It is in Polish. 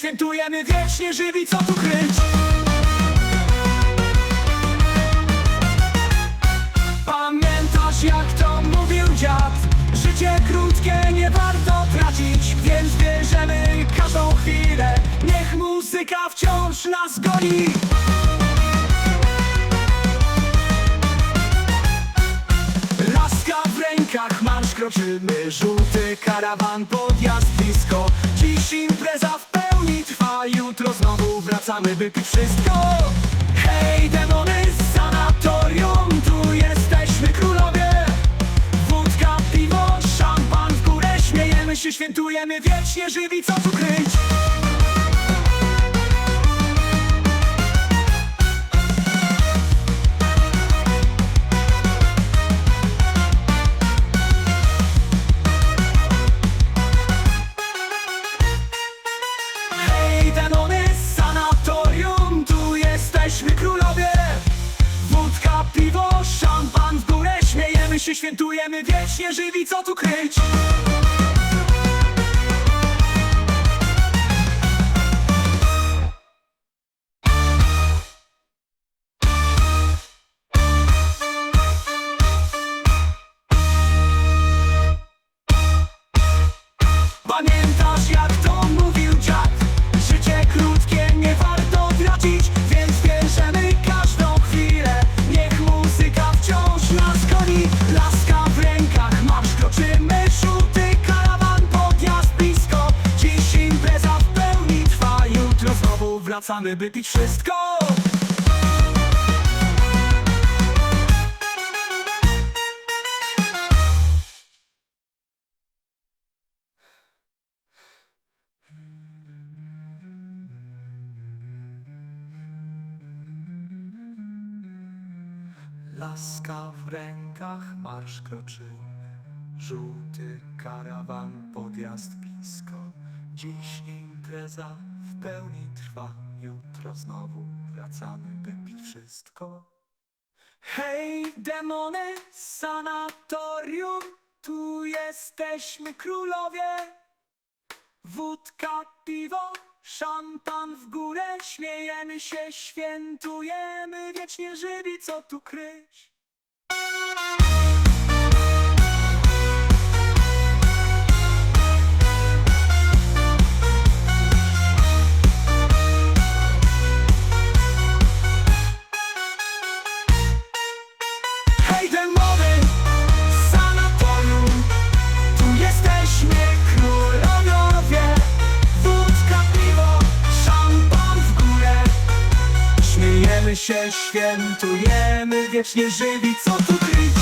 świętujemy wiecznie żywi, co tu kryć? Pamiętasz jak to mówił dziad? Życie krótkie, nie warto tracić Więc bierzemy każdą chwilę. Niech muzyka wciąż nas goni. Laska w rękach, marsz kroczymy Żółty karawan, podjazd blisko Dziś impreza w trwa Jutro znowu wracamy, by pić wszystko. Hej, demony z sanatorium Tu jesteśmy królowie. Wódka, piwo, szampan w górę Śmiejemy się, świętujemy Wiecznie żywi, co tu kryć świętujemy wiecznie żywi, co tu kryć. Pamiętasz jak to wracamy, by pić wszystko! Laska w rękach, marsz kroczymy Żółty karawan, podjazd blisko. Dziś impreza w pełni trwa Jutro znowu wracamy, by pić wszystko. Hej, demony sanatorium Tu jesteśmy królowie. Wódka, piwo, szampan w górę Śmiejemy się, świętujemy Wiecznie żywi, co tu kryć Się, świętujemy Wiecznie żywi, co tu kryć